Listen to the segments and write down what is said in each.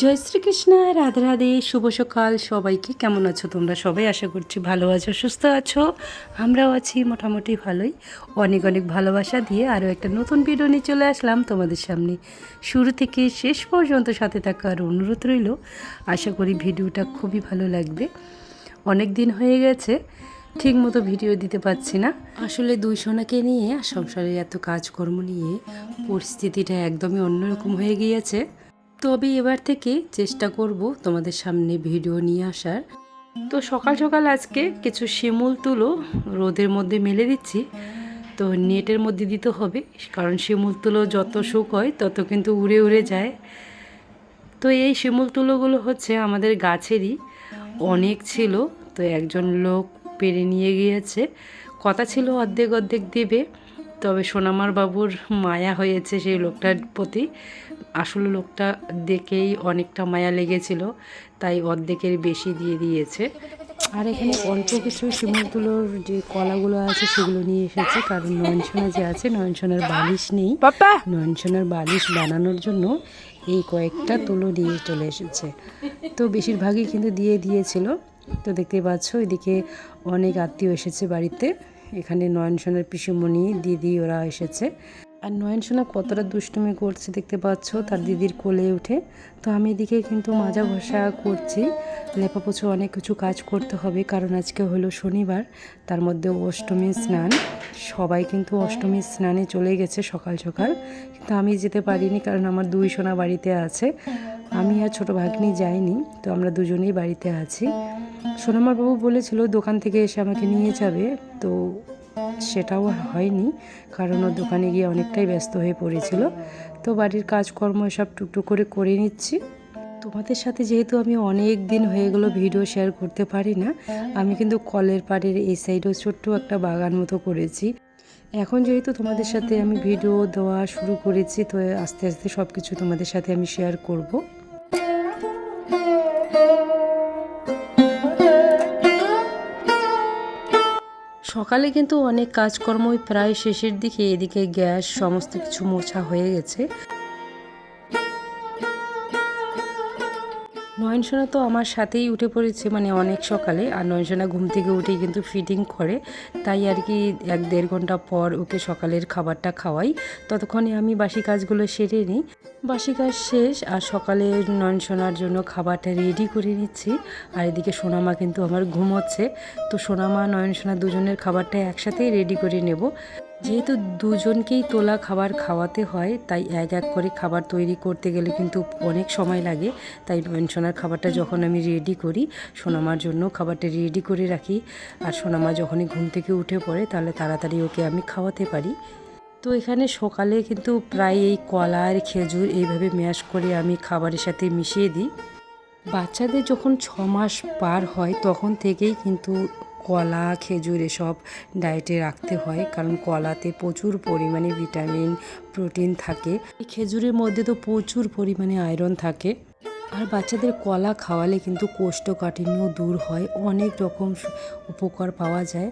জয় শ্রীকৃষ্ণ, রাধে রাধে, শুভ সকাল। সবাইকে কেমন আছো তোমরা? সবাই আশা করছি ভালো আছো, সুস্থ আছো। আমরাও আছি মোটামুটি ভালোই। অনেক অনেক ভালোবাসা দিয়ে আরও একটা নতুন ভিডিও নিয়ে চলে আসলাম তোমাদের সামনে। শুরু থেকে শেষ পর্যন্ত সাথে থাকার অনুরোধ রইল। আশা করি ভিডিওটা খুবই ভালো লাগবে। অনেক দিন হয়ে গেছে ঠিক মতো ভিডিও দিতে পারছি না। আসলে দুই সোনাকে নিয়ে সংসারের এত কাজকর্ম নিয়ে পরিস্থিতিটা একদমই অন্যরকম হয়ে গিয়েছে। তবে এবার থেকে চেষ্টা করব তোমাদের সামনে ভিডিও নিয়ে আসার। তো সকাল সকাল আজকে কিছু শিমুল তুলো রোদের মধ্যে মেলে দিচ্ছি। তো নেটের মধ্যে দিতে হবে, কারণ শিমুল তুলো যত শুকোয় তত কিন্তু উড়ে উড়ে যায়। তো এই শিমুল তুলোগুলো হচ্ছে আমাদের গাছেরই, অনেক ছিল, তো একজন লোক পেরে নিয়ে গিয়েছে। কথা ছিল অর্ধেক অর্ধেক দেবে, তবে সোনামার বাবুর মায়া হয়েছে সেই লোকটার প্রতি। আসলে লোকটা দেখেই অনেকটা মায়া লেগেছিল তাই অর্ধেকের বেশি দিয়ে দিয়েছে। আর এখানে অল্প কিছু শিমুলগুলোর যে কলাগুলো আছে সেগুলো নিয়ে এসেছে কারণ নয়নসোনা যে আছে নয়নসোনার বালিশ নেই। নয়নসোনার বালিশ বানানোর জন্য এই কয়েকটা তুলো দিয়ে চলে এসেছে। তো বেশিরভাগই কিন্তু দিয়ে দিয়েছিল। তো দেখতে পাচ্ছ এদিকে অনেক আত্মীয় এসেছে বাড়িতে। এখানে নয়নসোনার পিসুমণি দিদি ওরা এসেছে। আর নয়নসোনা কতটা দুষ্টুমি করছে দেখতে পাচ্ছ, তার দিদির কোলে উঠে। তো আমি এদিকে কিন্তু মাজা ঘষা করছি। লেপাপোছো অনেক কিছু কাজ করতে হবে, কারণ আজকে হলো শনিবার, তার মধ্যে অষ্টমী স্নান। সবাই কিন্তু অষ্টমী স্নানে চলে গেছে সকাল সকাল। কিন্তু আমি যেতে পারিনি, কারণ আমার দুই সোনা বাড়িতে আছে। আমি আর ছোটো ভাগ্নি যাইনি, তো আমরা দুজনেই বাড়িতে আছি। সোনামার বাবু বলেছিল, দোকান থেকে এসে আমাকে নিয়ে যাবে। তো সেটাও হয়নি, কারণ ওর দোকানে গিয়ে অনেকটাই ব্যস্ত হয়ে পড়েছিল। তো বাড়ির কাজকর্ম সব টুকটুক করে করে নিচ্ছি। তোমাদের সাথে যেহেতু আমি অনেক দিন হয়ে গেলো ভিডিও শেয়ার করতে পারি না, আমি কিন্তু কলের পাড়ের এই সাইডেও ছোট্ট একটা বাগান মতো করেছি। এখন যেহেতু তোমাদের সাথে আমি ভিডিও দেওয়া শুরু করেছি, তো আস্তে আস্তে সব কিছু তোমাদের সাথে আমি শেয়ার করব। সকালে কিন্তু অনেক কাজকর্মই প্রায় শেষের দিকে এদিকে গ্যাস সমস্ত কিছু মোছা হয়ে গেছে। নয়নসোনা তো আমার সাথেই উঠে পড়েছে মানে অনেক সকালে। আর নয়নসোনা ঘুম থেকে উঠেই কিন্তু ফিটিং করে। তাই আর কি এক দেড় ঘণ্টা পর ওকে সকালের খাবারটা খাওয়াই। ততক্ষণে আমি বাসি কাজগুলো সেরে নিই। বাসি কাজ শেষ আর সকালে নয়নসোনার জন্য খাবারটা রেডি করে নিচ্ছি। আর এদিকে সোনামা কিন্তু আমার ঘুমোচ্ছে। তো সোনামা, নয়নসোনা দুজনের খাবারটা একসাথেই রেডি করে নেব। যেহেতু দুজনকেই তোলা খাবার খাওয়াতে হয়, তাই এক এক করে খাবার তৈরি করতে গেলে কিন্তু অনেক সময় লাগে। তাই নয়নসোনার খাবারটা যখন আমি রেডি করি, সোনামার জন্য খাবারটা রেডি করে রাখি। আর সোনামা যখনই ঘুম থেকে উঠে পড়ে, তাহলে তাড়াতাড়ি ওকে আমি খাওয়াতে পারি। তো এখানে সকালে কিন্তু প্রায় এই কলা আর খেজুর এইভাবে ম্যাশ করে আমি খাবারের সাথে মিশিয়ে দিই। বাচ্চাদের যখন ছ মাস পার হয়, তখন থেকেই কিন্তু কলা, খেজুর এসব ডায়েটে রাখতে হয়। কারণ কলাতে প্রচুর পরিমাণে ভিটামিন প্রোটিন থাকে। খেজুরের মধ্যে তো প্রচুর পরিমাণে আয়রন থাকে। আর বাচ্চাদের কলা খাওয়ালে কিন্তু কোষ্ঠকাঠিন্য দূর হয়। অনেক রকম উপকার পাওয়া যায়।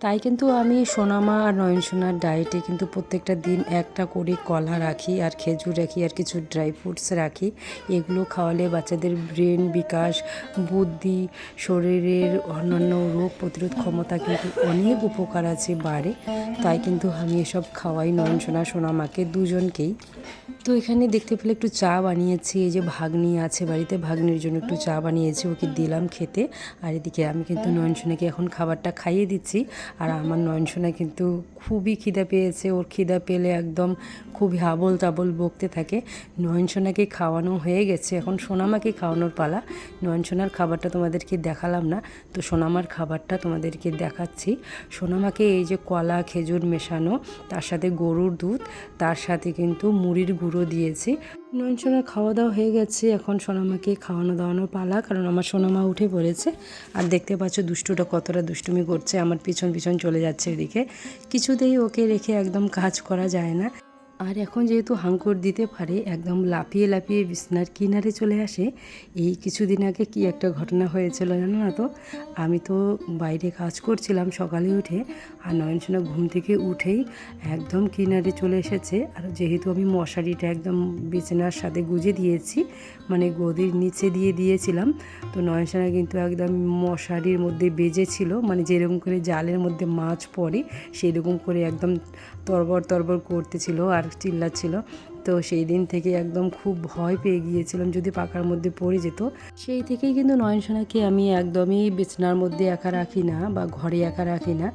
তাই কিন্তু আমি সোনামা আর নয়নসোনার ডায়েটে কিন্তু প্রত্যেকটা দিন একটা করে কলা রাখি আর খেজুর রাখি আর কিছু ড্রাই ফ্রুটস রাখি। এগুলো খাওয়ালে বাচ্চাদের ব্রেন বিকাশ, বুদ্ধি, শরীরের অন্যান্য রোগ প্রতিরোধ ক্ষমতা কিন্তু অনেক উপকার আছে, বাড়ে। তাই কিন্তু আমি এসব খাওয়াই নয়নসোনা, সোনামাকে দুজনকেই। তো এখানে দেখতে পেলে একটু চা বানিয়েছি, এই যে ভাগ্নি আছে বাড়িতে, ভাগ্নির জন্য একটু চা বানিয়েছি, ওকে দিলাম খেতে। আর এদিকে আমি কিন্তু নয়নসোনাকে এখন খাবারটা খাইয়ে দিচ্ছি। আর আমার নয়নসোনা কিন্তু খুবই খিদা পেয়েছে, ওর খিদা পেলে একদম খুবই হাবল তাবল বকতে থাকে। নয়নসোনাকে খাওয়ানো হয়ে গেছে, এখন সোনামাকে খাওয়ানোর পালা। নয়নসোনার খাবারটা তোমাদেরকে দেখালাম না, তো সোনামার খাবারটা তোমাদেরকে দেখাচ্ছি। সোনামাকে এই যে কলা, খেজুর মেশানো, তার সাথে গরুর দুধ, তার সাথে কিন্তু মুড়ির গুঁড়ো দিয়েছি। নয়নসোনার খাওয়া দাওয়া হয়ে গেছে। এখন সোনামাকে খাওয়ানো দাওয়ানো পালা, কারণ আমার সোনামা উঠে পড়েছে। আর দেখতে পাচ্ছ দুষ্টুটা কতটা দুষ্টুমি করছে। আমার পিছন পিছন চলে যাচ্ছে এদিকে। কিছুতেই ওকে রেখে একদম কাজ করা যায় না। আর এখন যেহেতু হাঙ্কর দিতে পারে, একদম লাফিয়ে লাফিয়ে বিছনার কিনারে চলে আসে। এই কিছুদিন আগে কি একটা ঘটনা হয়েছিল জানো না তো? আমি তো বাইরে কাজ করছিলাম সকালে উঠে, আর নয়নসোনা ঘুম থেকে উঠেই একদম কিনারে চলে এসেছে। আর যেহেতু আমি মশারিটা একদম বিছানার সাথে গুজে দিয়েছি মানে গদির নিচে দিয়ে দিয়েছিলাম, তো নয়নসোনা কিন্তু একদম মশারির মধ্যে বেজেছিল মানে যেরকম করে জালের মধ্যে মাছ পড়ে, সেরকম করে একদম তরবর তরবর করতেছিল। আর চিল্লাচ্ছিল। তো সেই দিন থেকে একদম খুব ভয় পেয়ে গিয়েছিলাম যদি পাকার মধ্যে পড়ে যেত। সেই থেকেই কিন্তু নয়নসোনাকে আমি একদমই বিছনার মধ্যে একা রাখি না বা ঘরে একা রাখি না।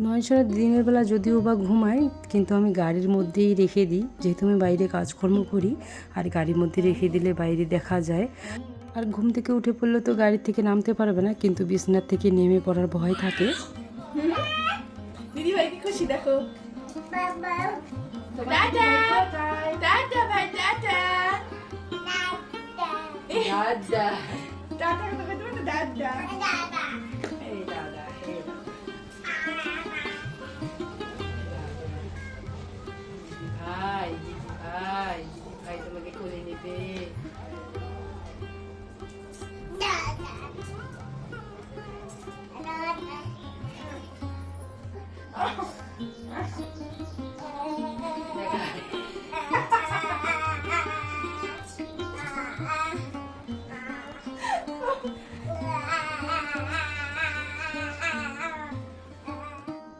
নয়নসোনা দিনের বেলা যদিও বা ঘুমাই কিন্তু আমি গাড়ির মধ্যেই রেখে দিই। যেহেতু আমি বাইরে কাজকর্ম করি আর গাড়ির মধ্যে রেখে দিলে বাইরে দেখা যায়। আর ঘুম থেকে উঠে পড়লে তো গাড়ি থেকে নামতে পারবে না কিন্তু বিছনার থেকে নেমে পড়ার ভয় থাকে। দিদি ভাইকে খুশি দেখো। টাটা টাটা ভাই টাটা দাদা টাটা কথা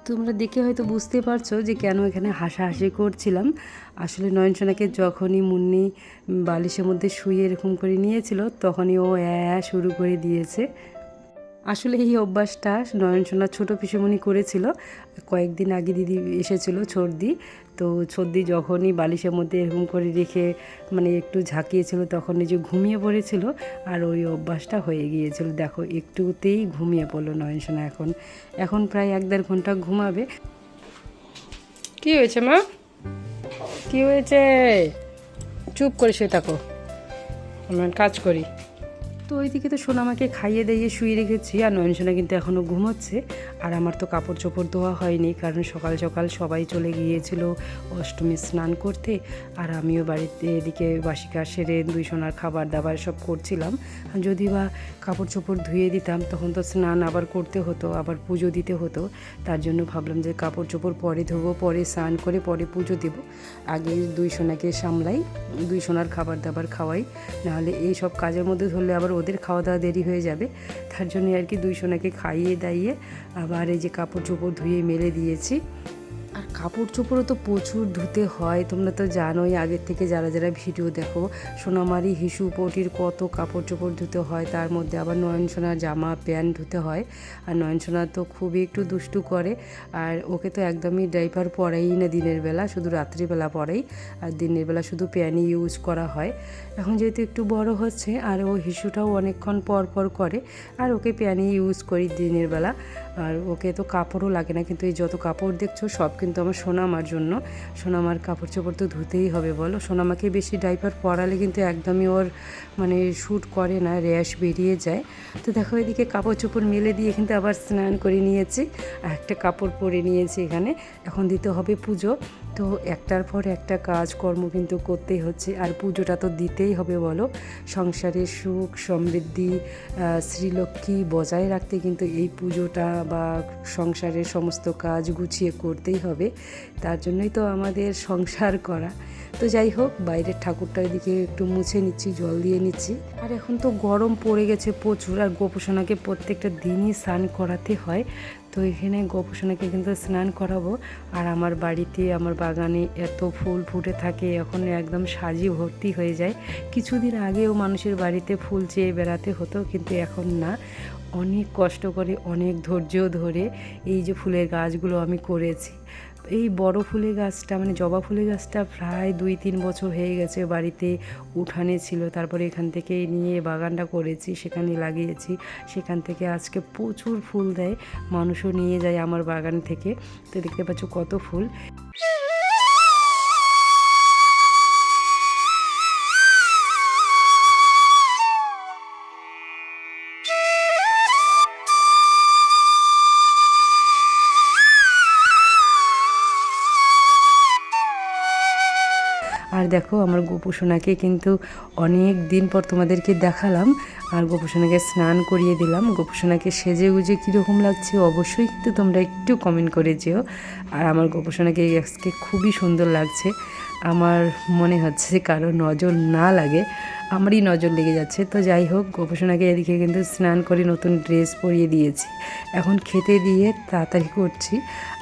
তোমরা দেখে হয়তো বুঝতে পারছ যে কেন এখানে হাসাহাসি করছিলাম। আসলে নয়নসোনাকে যখনই মুন্নি বালিশের মধ্যে শুয়ে এরকম করে নিয়েছিল, তখনই ও অ্যা শুরু করে দিয়েছে। আসলে এই অভ্যাসটা নয়নসোনা ছোটো পিসুমণি করেছিল। কয়েকদিন আগে দিদি এসেছিল ছর্দি। তো ছর্দি যখনই বালিশের মধ্যে এরকম করে রেখে মানে একটু ঝাঁকিয়েছিল তখন যে ঘুমিয়ে পড়েছিল আর ওই অভ্যাসটা হয়ে গিয়েছিল। দেখো, একটুতেই ঘুমিয়ে পড়ল নয়নসোনা এখন। এখন প্রায় এক দেড় ঘণ্টা ঘুমাবে। কি হয়েছে মা? কি হয়েছে? চুপ করে শুয়ে থাকো। আমরা কাজ করি। তো ওইদিকে তো সোনামাকে খাইয়ে দিয়ে শুয়ে রেখেছি আর নয়নসোনা কিন্তু এখনও ঘুমোচ্ছে। আর আমার তো কাপড় চোপড় ধোয়া হয়নি কারণ সকাল সকাল সবাই চলে গিয়েছিল অষ্টমী স্নান করতে। আর আমিও বাড়িতে এদিকে বাসি কাজ সেরে দুই সোনার খাবার দাবার সব করছিলাম। যদি বা কাপড় চোপড় ধুয়ে দিতাম তখন তো স্নান আবার করতে হতো, আবার পুজো দিতে হতো। তার জন্য ভাবলাম যে কাপড় চোপড় পরে ধোবো, পরে স্নান করে পরে পুজো দেবো। আগে দুই সোনাকে সামলাই, দুই সোনার খাবার দাবার খাওয়াই, নাহলে এই সব কাজের মধ্যে ধরলে আবার ওদের খাওয়া দাওয়া দেরি হয়ে যাবে। তার জন্য আর কি দুই সোনাকে খাইয়ে দাইয়ে আবার এই যে কাপড় চোপড় ধুয়ে মেলে দিয়েছি। আর কাপড় চোপড়ও তো প্রচুর ধুতে হয়, তোমরা তো জানোই, আগের থেকে যারা যারা ভিডিও দেখো, সোনামারি, হিসু, পটির কত কাপড় চোপড় ধুতে হয়, তার মধ্যে আবার নয়নসোনার জামা, প্যান্ট ধুতে হয়, আর নয়নসোনা তো খুবই একটু দুষ্টু করে, আর ওকে তো একদমই ড্রাইভার পরেই না দিনের বেলা, শুধু রাত্রিবেলা পরেই, আর দিনের বেলা শুধু প্যানই ইউজ করা হয়। এখন যেহেতু একটু বড় হচ্ছে, আর ও হিসুটাও অনেকক্ষণ পর পর করে, আর ওকে প্যানই ইউজ করি দিনের বেলা। আর ওকে তো কাপড়ও লাগে না, কিন্তু এই যত কাপড় দেখছ সব কিন্তু আমার সোনামার জন্য। সোনামার কাপড় চোপড় তো ধুতেই হবে বলো। সোনামাকে বেশি ডাইপার পরালে কিন্তু একদমই ওর মানে শ্যুট করে না, র্যাশ বেরিয়ে যায়। তো দেখো এদিকে কাপড় চোপড় মেলে দিয়ে কিন্তু আবার স্নান করে নিয়েছি। একটা কাপড় পরে নিয়েছি এখানে। এখন দিতে হবে পুজো। তো একটার পর একটা কাজকর্ম কিন্তু করতেই হচ্ছে। আর পুজোটা তো দিতেই হবে বলো। সংসারের সুখ, সমৃদ্ধি শ্রীলক্ষ্মী বজায় রাখতে কিন্তু এই পুজোটা বা সংসারের সমস্ত কাজ গুছিয়ে করতেই হবে। তার জন্যই তো আমাদের সংসার করা। তো যাই হোক, বাইরের ঠাকুরটা এদিকে একটু মুছে নিচ্ছি, জল দিয়ে নিচ্ছি। আর এখন তো গরম পড়ে গেছে প্রচুর। আর গোপোষণাকে প্রত্যেকটা দিনই স্নান করাতে হয়। তো এখানে গোপোষণাকে কিন্তু স্নান করাবো। আর আমার বাড়িতে, আমার বাগানে এত ফুল ফুটে থাকে, এখন একদম সাজি ভর্তি হয়ে যায়। কিছুদিন আগেও মানুষের বাড়িতে ফুল চেয়ে বেড়াতে হতো, কিন্তু এখন না। অনেক কষ্ট করে, অনেক ধৈর্য ধরে এই যে ফুলের গাছগুলো আমি করেছি। এই বড় ফুলে গাছটা মানে জবা ফুলে গাছটা প্রায় দুই তিন বছর হয়ে গেছে বাড়িতে উঠানে ছিল। তারপরে এখান থেকে নিয়ে বাগানটা করেছি, সেখানে লাগিয়েছি। সেখান থেকে আজকে প্রচুর ফুল দেয়। মানুষও নিয়ে যায় আমার বাগান থেকে। তো দেখতে পাচ্ছ কত ফুল। আর দেখো, আমার গোপুসোনাকে কিন্তু অনেক দিন পর তোমাদেরকে দেখালাম। আর গোপুসোনাকে স্নান করিয়ে দিলাম। গোপুসোনাকে সেজে গুজে কীরকম লাগছে অবশ্যই কিন্তু তোমরা একটু কমেন্ট করে যেও। আর আমার গোপুসোনাকে আজকে খুবই সুন্দর লাগছে। আমার মনে হচ্ছে কারও নজর না লাগে। আমারই নজর লেগে যাচ্ছে। তো যাই হোক, গোপসোনাকে এদিকে কিন্তু স্নান করে নতুন ড্রেস পরিয়ে দিয়েছি। এখন খেতে দিয়ে তাড়াতাড়ি করছি।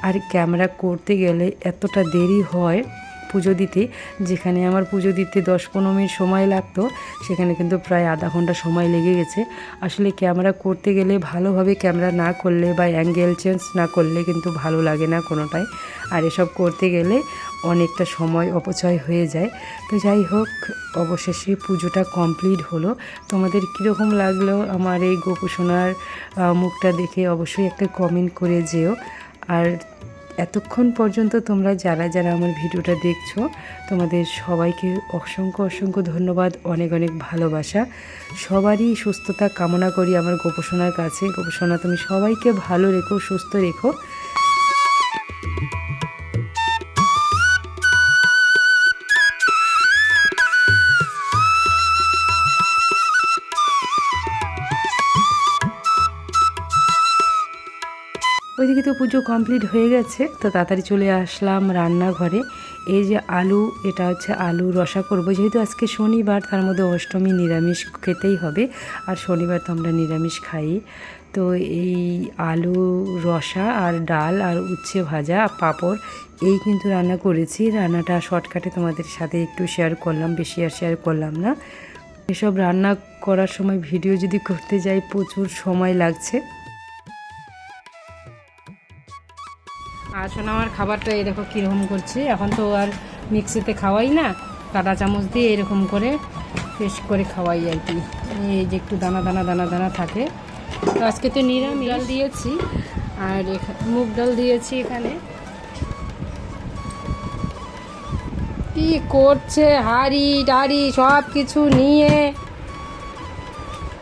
আর ক্যামেরা করতে গেলে এতটা দেরি হয় পুজো দিতে, যেখানে আমার পুজো দিতে দশ পনেরো মিনিট সময় লাগতো, সেখানে কিন্তু প্রায় আধা ঘণ্টা সময় লেগে গেছে। আসলে ক্যামেরা করতে গেলে ভালোভাবে ক্যামেরা না করলে বা অ্যাঙ্গেল চেঞ্জ না করলে কিন্তু ভালো লাগে না কোনোটাই। আর এসব করতে গেলে অনেকটা সময় অপচয় হয়ে যায়। তো যাই হোক, অবশেষে পুজোটা কমপ্লিট হলো। তোমাদের কীরকম লাগল আমার এই গোপুসোনার মুখটা দেখে অবশ্যই একটা কমেন্ট করে যেও। আর এতক্ষণ পর্যন্ত তোমরা যারা যারা আমার ভিডিওটা দেখছ, তোমাদের সবাইকে অসংখ্য অসংখ্য ধন্যবাদ, অনেক অনেক ভালোবাসা। সবারই সুস্থতা কামনা করি আমার গোপসোনার কাছে। গোপসোনা, তুমি সবাইকে ভালো রেখো, সুস্থ রেখো। তো পুজো কমপ্লিট হয়ে গেছে, তো তাড়াতাড়ি চলে আসলাম রান্নাঘরে। এই যে আলু, এটা হচ্ছে আলু রসা করব। যেহেতু আজকে শনিবার, তার মধ্যে অষ্টমী নিরামিষ খেতেই হবে। আর শনিবার তো আমরা নিরামিষ খাই। তো এই আলু, রসা আর ডাল আর উচ্ছে ভাজা আর পাঁপড়, এই কিন্তু রান্না করেছি। রান্নাটা শর্টকাটে তোমাদের সাথে একটু শেয়ার করলাম, বেশি আর শেয়ার করলাম না। এসব রান্না করার সময় ভিডিও যদি করতে যাই, প্রচুর সময় লাগছে। আর শোনো আমার খাবারটা এই দেখো কীরকম করছি। এখন তো আর মিক্সিতে খাওয়াই না কাঁটা চামচ দিয়ে এরকম করে পেস্ট করে খাওয়াই আর কি। এই যে একটু দানা দানা দানা দানা থাকে। তো আজকে তো নিরামিষ। ডাল দিয়েছি। আর এখা- মুগ ডাল দিয়েছি এখানে। কি করছে হাড়ি টাড়ি সব কিছু নিয়ে?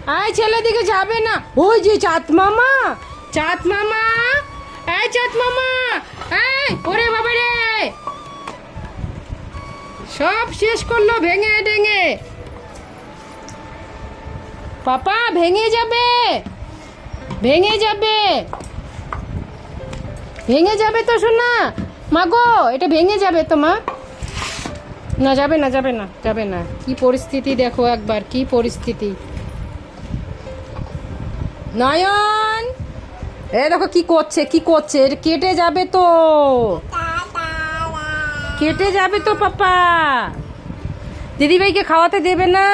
আয় ছেলে দিকে যাবে না। ওই যে চাঁদ মামা চাঁদ মামা এই চাঁদ মামা। সব শেষ করল ভেঙে ডেঙে পাপা, ভেঙে যাবে। ভেঙে যাবে। ভেঙে যাবে তো শোনা মাগো এটা ভেঙে যাবে তো মা। না, যাবে না যাবে না যাবে না। কি পরিস্থিতি দেখো একবার, কি পরিস্থিতি। নয়ন! এ দেখো কি করছে কি করছে? কেটে যাবে তো। কেটে যাবে তো, পাপা। দিদিভাইকে খাওয়াতে দেবে না?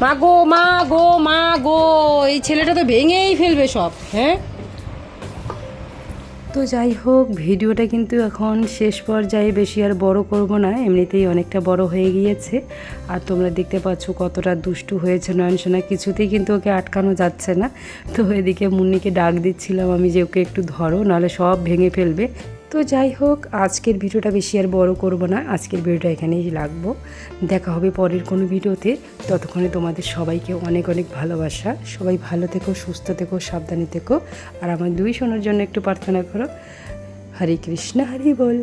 মা গো মা গো মা গো, এই ছেলেটা তো ভেঙেই ফেলবে সব হ্যাঁ? তো যাই হোক, ভিডিওটা কিন্তু এখন শেষ পর্যায়ে বেশি আর বড় করব না, এমনিতেই অনেকটা বড় হয়ে গিয়েছে। আর তোমরা দেখতে পাচ্ছ কতটা দুষ্টু হয়েছে নয়নসোনা, কিছুতেই কিন্তু ওকে আটকানো যাচ্ছে না। তো এদিকে মুন্নিকে ডাক দিচ্ছিলাম আমি যে ওকে একটু ধরো, নাহলে সব ভেঙে ফেলবে। তো যাই হোক, আজকের ভিডিওটা বেশি আর বড় করব না। আজকের ভিডিওটা এখানেই লাগবো। দেখা হবে পরের কোনো ভিডিওতে। ততক্ষণে তোমাদের সবাইকে অনেক অনেক ভালোবাসা। সবাই ভালো থেকো, সুস্থ থেকো, সাবধানে থেকো। আর আমার দুই শোনার জন্য একটু প্রার্থনা করো। হরে কৃষ্ণ, হরি বল।